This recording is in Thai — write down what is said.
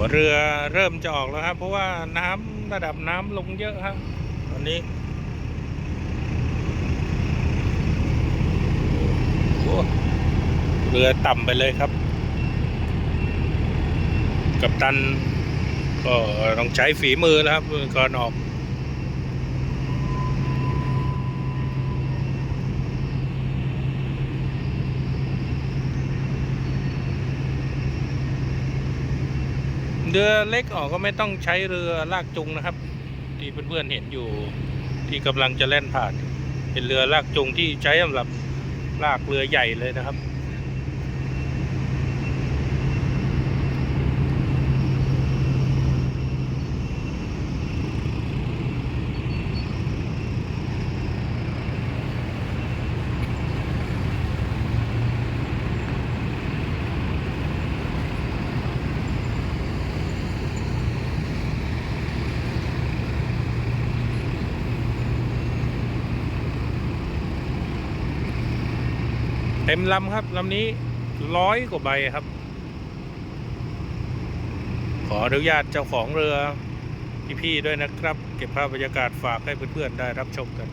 หัวเรือเริ่มจะออกแล้วครับ เพราะว่าน้ำระดับน้ำลงเยอะครับตอนนี้โอ้เรือต่ำไปเลยครับ กับตันก็ต้องใช้ฝีมือแล้วครับก่อนออก รือเล็กออกก็ไม่ต้องใช้เรือลากจูงนะครับ ที่เพื่อนๆเห็นอยู่ที่กำลังจะแล่นผ่าน เป็นเรือลากจูงที่ใช้สำหรับลากเรือใหญ่เลยนะครับ เต็มลำครับลำนี้ร้อยกว่าใบครับ ขออนุญาตเจ้าของเรือพี่ๆด้วยนะครับ เก็บภาพบรรยากาศฝากให้เพื่อนๆได้รับชมกัน